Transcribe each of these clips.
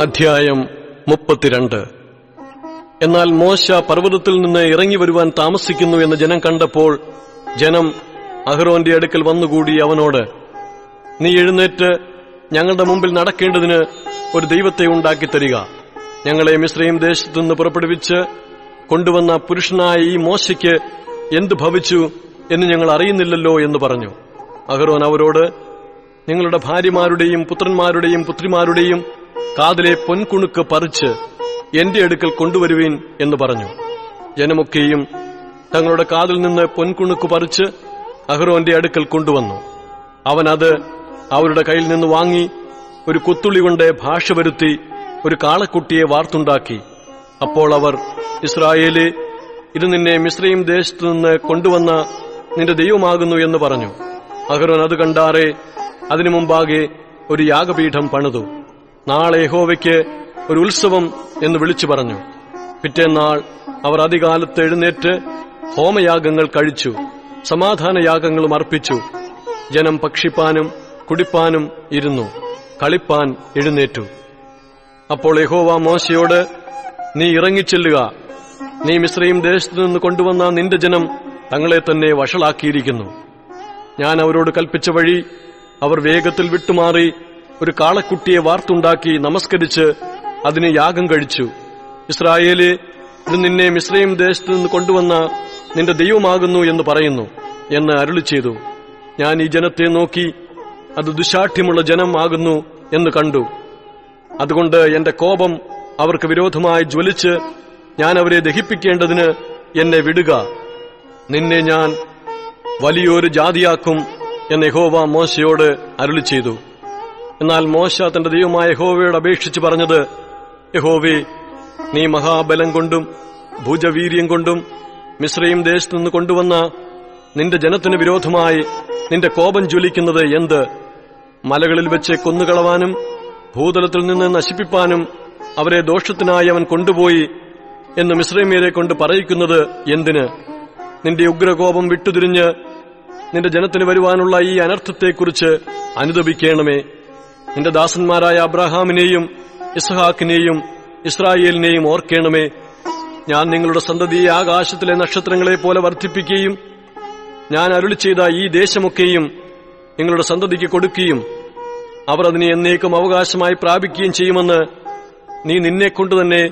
അധ്യായം മുപ്പത്തിരണ്ട്. എന്നാൽ മോശ പർവതത്തിൽ നിന്ന് ഇറങ്ങി വരുവാൻ താമസിക്കുന്നു എന്ന് ജനം കണ്ടപ്പോൾ ജനം അഹ്റോന്റെ അടുക്കൽ വന്നുകൂടി അവനോട് നീ എഴുന്നേറ്റ് ഞങ്ങളുടെ മുമ്പിൽ നടക്കേണ്ടതിന് ഒരു ദൈവത്തെ ഉണ്ടാക്കി തരിക ഞങ്ങളെ മിശ്രയും ദേശത്തു നിന്ന് പുറപ്പെടുവിച്ച് കൊണ്ടുവന്ന പുരുഷനായ ഈ മോശയ്ക്ക് എന്ത് ഭവിച്ചു എന്ന് ഞങ്ങൾ അറിയുന്നില്ലല്ലോ എന്ന് പറഞ്ഞു. അഹ്റോൻ അവരോട് നിങ്ങളുടെ ഭാര്യമാരുടെയും പുത്രന്മാരുടെയും പുത്രിമാരുടെയും കാതിലെ പൊൻകുണുക്ക് പറിച്ച് എന്റെ അടുക്കൽ കൊണ്ടുവരുവീൻ എന്ന് പറഞ്ഞു. ജനമൊക്കെയും തങ്ങളുടെ കാതിൽ നിന്ന് പൊൻകുണുക്ക് പറിച്ച് അഹ്റോന്റെ അടുക്കൽ കൊണ്ടുവന്നു. അവൻ അത് അവരുടെ കയ്യിൽ നിന്ന് വാങ്ങി ഒരു കുത്തുള്ളി കൊണ്ട് ഭാഷ വരുത്തി ഒരു കാളക്കുട്ടിയെ വാർത്തുണ്ടാക്കി. അപ്പോൾ അവർ ഇസ്രായേലെ ഇത് നിന്നെ മിശ്രയും ദേശത്തു നിന്ന് കൊണ്ടുവന്ന നിന്റെ ദൈവമാകുന്നു എന്ന് പറഞ്ഞു. അഹ്റോൻ അത് കണ്ടാറെ അതിനു മുമ്പാകെ ഒരു യാഗപീഠം പണിതു. നാളെ യഹോവയ്ക്ക് ഒരു ഉത്സവം എന്ന് വിളിച്ചു പറഞ്ഞു. പിറ്റേന്നാൾ അവർ അധികാലത്ത് എഴുന്നേറ്റ് ഹോമയാഗങ്ങൾ കഴിച്ചു സമാധാന യാഗങ്ങളും അർപ്പിച്ചു. ജനം ഭക്ഷിപ്പാനും കുടിപ്പാനും ഇരുന്നു കളിപ്പാൻ എഴുന്നേറ്റു. അപ്പോൾ യഹോവ മോശയോട് നീ ഇറങ്ങിച്ചെല്ലുക. നീ മിശ്രയും ദേശത്തു നിന്ന് കൊണ്ടുവന്ന നിന്റെ ജനം തങ്ങളെ തന്നെ വഷളാക്കിയിരിക്കുന്നു. ഞാൻ അവരോട് കൽപ്പിച്ച വഴി അവർ വേഗത്തിൽ വിട്ടുമാറി ഒരു കാളക്കുട്ടിയെ വാർത്തുണ്ടാക്കി നമസ്കരിച്ച് അതിന് യാഗം കഴിച്ചു. ഇസ്രായേലെ ഇത് നിന്നെ മിശ്രയും ദേശത്തു നിന്ന് കൊണ്ടുവന്ന നിന്റെ ദൈവമാകുന്നു എന്ന് പറയുന്നു എന്ന് അരുളി ചെയ്തു. ഞാൻ ഈ ജനത്തെ നോക്കി അത് ദുശാഠ്യമുള്ള ജനം ആകുന്നു എന്ന് കണ്ടു. അതുകൊണ്ട് എന്റെ കോപം അവർക്ക് വിരോധമായി ജ്വലിച്ച് ഞാൻ അവരെ ദഹിപ്പിക്കേണ്ടതിന് എന്നെ വിടുക. നിന്നെ ഞാൻ വലിയൊരു ജാതിയാക്കും എന്ന് യഹോവ മോശയോട് അരുളി ചെയ്തു. എന്നാൽ മോശ തന്റെ ദൈവമായ യഹോവയോട് അപേക്ഷിച്ച് പറഞ്ഞത് യഹോവേ നീ മഹാബലം കൊണ്ടും ഭുജവീര്യം കൊണ്ടും മിശ്രയും ദേശത്തു നിന്ന് കൊണ്ടുവന്ന നിന്റെ ജനത്തിന് വിരോധമായി നിന്റെ കോപം ജ്വലിക്കുന്നത് എന്ത്? മലകളിൽ വെച്ച് കൊന്നുകളവാനും ഭൂതലത്തിൽ നിന്ന് നശിപ്പിപ്പാനും അവരെ ദോഷത്തിനായി അവൻ കൊണ്ടുപോയി എന്ന് മിശ്രമീരെ കൊണ്ട് പറയിക്കുന്നത് എന്തിന്? നിന്റെ ഉഗ്രകോപം വിട്ടുതിരിഞ്ഞ് നിന്റെ ജനത്തിന് വരുവാനുള്ള ഈ അനർത്ഥത്തെക്കുറിച്ച് അനുദപിക്കണമേ. നിന്റെ ദാസന്മാരായ അബ്രഹാമിനെയും ഇസ്ഹാക്കിനെയും ഇസ്രായേലിനെയും ഓർക്കേണമേ. ഞാൻ നിങ്ങളുടെ സന്തതിയെ ആകാശത്തിലെ നക്ഷത്രങ്ങളെ പോലെ വർദ്ധിപ്പിക്കുകയും ഞാൻ അരുളി ചെയ്ത ഈ ദേശമൊക്കെയും നിങ്ങളുടെ സന്തതിക്ക് കൊടുക്കുകയും അവർ അതിനെ എന്നേക്കും അവകാശമായി പ്രാപിക്കുകയും ചെയ്യുമെന്ന് നീ നിന്നെക്കൊണ്ട് തന്നെ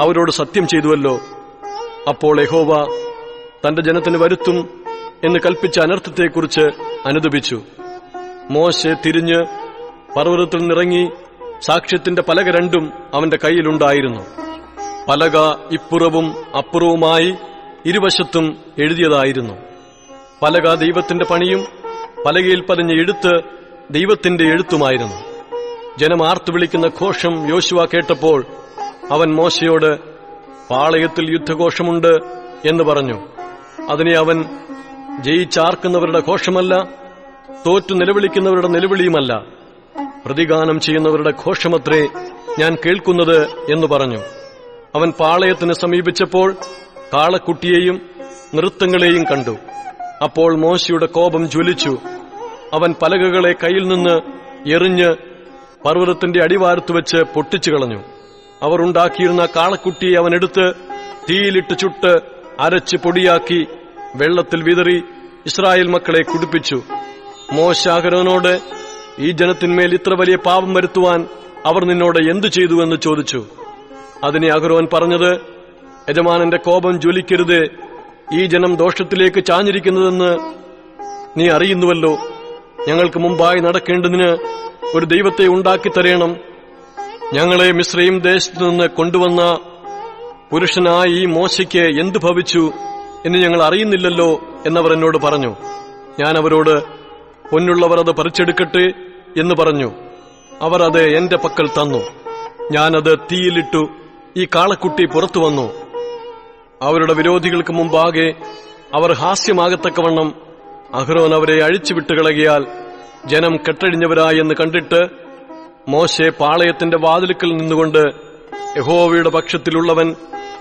അവരോട് സത്യം ചെയ്തുവല്ലോ. അപ്പോൾ യഹോവ തന്റെ ജനത്തിന് വരുത്തും എന്ന് കൽപ്പിച്ച അനർത്ഥത്തെക്കുറിച്ച് അനുദപിച്ചു. മോശെ തിരിഞ്ഞ് പർവതത്തിൽ നിറങ്ങി സാക്ഷ്യത്തിന്റെ പലക രണ്ടും അവന്റെ കയ്യിലുണ്ടായിരുന്നു. പലക ഇപ്പുറവും അപ്പുറവുമായി ഇരുവശത്തും എഴുതിയതായിരുന്നു. പലക ദൈവത്തിന്റെ പണിയും പലകയിൽ പതിഞ്ഞ എഴുത്ത് ദൈവത്തിന്റെ എഴുത്തുമായിരുന്നു. ജനം ആർത്തു വിളിക്കുന്ന ഘോഷം യോശുവ കേട്ടപ്പോൾ അവൻ മോശയോട് പാളയത്തിൽ യുദ്ധഘോഷമുണ്ട് എന്ന് പറഞ്ഞു. അതിനെ അവൻ ജയിച്ചാർക്കുന്നവരുടെ ഘോഷമല്ല തോറ്റു നിലവിളിക്കുന്നവരുടെ നിലവിളിയുമല്ല പ്രതിഗാനം ചെയ്യുന്നവരുടെ ഘോഷമത്രേ ഞാൻ കേൾക്കുന്നത് എന്ന് പറഞ്ഞു. അവൻ പാളയത്തിന് സമീപിച്ചപ്പോൾ കാളക്കുട്ടിയെയും നൃത്തങ്ങളെയും കണ്ടു. അപ്പോൾ മോശയുടെ കോപം ജ്വലിച്ചു. അവൻ പലകകളെ കയ്യിൽ നിന്ന് എറിഞ്ഞ് പർവതത്തിന്റെ അടിവാരത്ത് വെച്ച് പൊട്ടിച്ചു കളഞ്ഞു. അവർ ഉണ്ടാക്കിയിരുന്ന കാളക്കുട്ടിയെ അവനെടുത്ത് തീയിലിട്ട് ചുട്ട് അരച്ച് പൊടിയാക്കി വെള്ളത്തിൽ വിതറി ഇസ്രായേൽ മക്കളെ കുടിപ്പിച്ചു. മോശാകരനോട് ഈ ജനത്തിന്മേൽ ഇത്ര വലിയ പാപം വരുത്തുവാൻ അവർ നിന്നോട് എന്തു ചെയ്തു എന്ന് ചോദിച്ചു. അതിനെ അഹരോൻ പറഞ്ഞത് യജമാനന്റെ കോപം ജ്വലിക്കരുത്. ഈ ജനം ദോഷത്തിലേക്ക് ചാഞ്ഞിരിക്കുന്നതെന്ന് നീ അറിയുന്നുവല്ലോ. ഞങ്ങൾക്ക് മുമ്പായി നടക്കേണ്ടതിന് ഒരു ദൈവത്തെ ഉണ്ടാക്കി തരേണം. ഞങ്ങളെ മിശ്രയും ദേശത്തു നിന്ന് കൊണ്ടുവന്ന പുരുഷനായ ഈ മോശയ്ക്ക് എന്തു ഭവിച്ചു എന്ന് ഞങ്ങൾ അറിയുന്നില്ലല്ലോ എന്നവർ എന്നോട് പറഞ്ഞു. ഞാൻ അവരോട് പൊന്നുള്ളവർ അത് പറിച്ചെടുക്കട്ടെ. എന്ന് പറഞ്ഞു. അവർ അത് എന്റെ പക്കൽ തന്നു. ഞാനത് തീയിലിട്ടു. ഈ കാളക്കുട്ടി പുറത്തു വന്നു. അവരുടെ വിരോധികൾക്ക് മുമ്പാകെ അവർ ഹാസ്യമാകത്തക്കവണ്ണം അഹ്റോൻ അവരെ അഴിച്ചുവിട്ടുകളകിയാൽ ജനം കെട്ടഴിഞ്ഞവരായെന്ന് കണ്ടിട്ട് മോശെ പാളയത്തിന്റെ വാതിലുക്കൽ നിന്നുകൊണ്ട് യഹോവയുടെ പക്ഷത്തിലുള്ളവൻ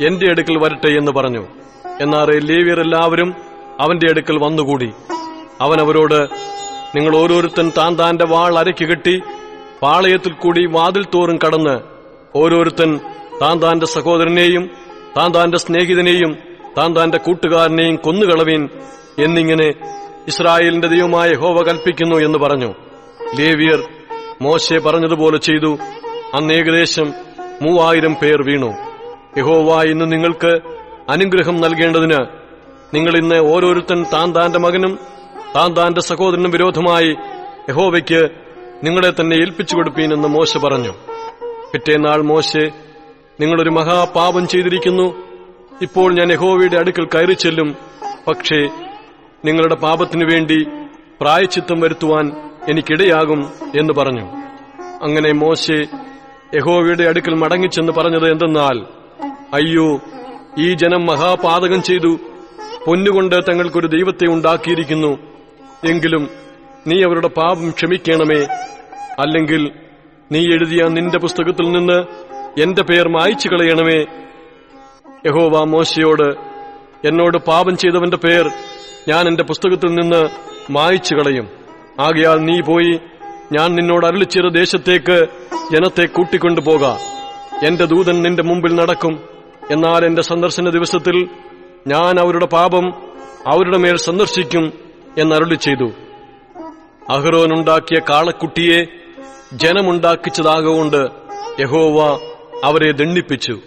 എന്റെ അടുക്കൽ വരട്ടെ എന്ന് പറഞ്ഞു. എന്നാൽ ലേവിയർ എല്ലാവരും അവന്റെ അടുക്കൽ വന്നുകൂടി. അവൻ അവരോട് നിങ്ങൾ ഓരോരുത്തൻ താൻ താന്റെ വാൾ അരയ്ക്ക് കെട്ടി പാളയത്തിൽ കൂടി വാതിൽ തോറും കടന്ന് ഓരോരുത്തൻ താൻ താന്റെ സഹോദരനെയും താൻ താന്റെ സ്നേഹിതനെയും താൻ താന്റെ കൂട്ടുകാരനെയും കൊന്നുകളവീൻ എന്നിങ്ങനെ ഇസ്രായേലിന്റെ ദൈവമായ ഹോവ കൽപ്പിക്കുന്നു എന്ന് പറഞ്ഞു. ലേവിയർ മോശെ പറഞ്ഞതുപോലെ ചെയ്തു. അന്ന് ഏകദേശം മൂവായിരം പേർ വീണു. യഹോവ ഇന്ന് നിങ്ങൾക്ക് അനുഗ്രഹം നൽകേണ്ടതിന് നിങ്ങൾ ഇന്ന് ഓരോരുത്തൻ താൻ താന്റെ മകനും താൻ താന്റെ സഹോദരനും വിരോധമായി യഹോവയ്ക്ക് നിങ്ങളെ തന്നെ ഏൽപ്പിച്ചു കൊടുപ്പീനെന്ന് മോശ പറഞ്ഞു. പിറ്റേന്നാൾ മോശെ നിങ്ങളൊരു മഹാപാപം ചെയ്തിരിക്കുന്നു. ഇപ്പോൾ ഞാൻ യഹോവയുടെ അടുക്കൽ കയറി ചെല്ലും. പക്ഷേ നിങ്ങളുടെ പാപത്തിനു വേണ്ടി പ്രായച്ചിത്തം വരുത്തുവാൻ എനിക്കിടയാകും എന്ന് പറഞ്ഞു. അങ്ങനെ മോശെ യഹോവയുടെ അടുക്കൽ മടങ്ങിച്ചെന്ന് പറഞ്ഞത് എന്തെന്നാൽ അയ്യോ ഈ ജനം മഹാപാതകം ചെയ്തു. പൊന്നുകൊണ്ട് തങ്ങൾക്കൊരു ദൈവത്തെ ഉണ്ടാക്കിയിരിക്കുന്നു. എങ്കിലും നീ അവരുടെ പാപം ക്ഷമിക്കണമേ. അല്ലെങ്കിൽ നീ എഴുതിയ നിന്റെ പുസ്തകത്തിൽ നിന്ന് എന്റെ പേർ മായ്ച്ചു കളയണമേ. യഹോവ മോശയോട് എന്നോട് പാപം ചെയ്തവന്റെ പേർ ഞാൻ എന്റെ പുസ്തകത്തിൽ നിന്ന് മായ്ച്ചു കളയും. ആകയാൽ നീ പോയി ഞാൻ നിന്നോട് അരുളിച്ചെയ്ത ദേശത്തേക്ക് ജനത്തെ കൂട്ടിക്കൊണ്ടുപോക എന്റെ ദൂതൻ നിന്റെ മുമ്പിൽ നടക്കും. എന്നാൽ എന്റെ സന്ദർശന ദിവസത്തിൽ ഞാൻ അവരുടെ പാപം അവരുടെ മേൽ സന്ദർശിക്കും. എന്നരുളി ചെയ്തു. അഹ്റോനുണ്ടാക്കിയ കാളക്കുട്ടിയെ ജനമുണ്ടാക്കിച്ചതാകൊണ്ട് യഹോവ അവരെ ദണ്ഡിപ്പിച്ചു.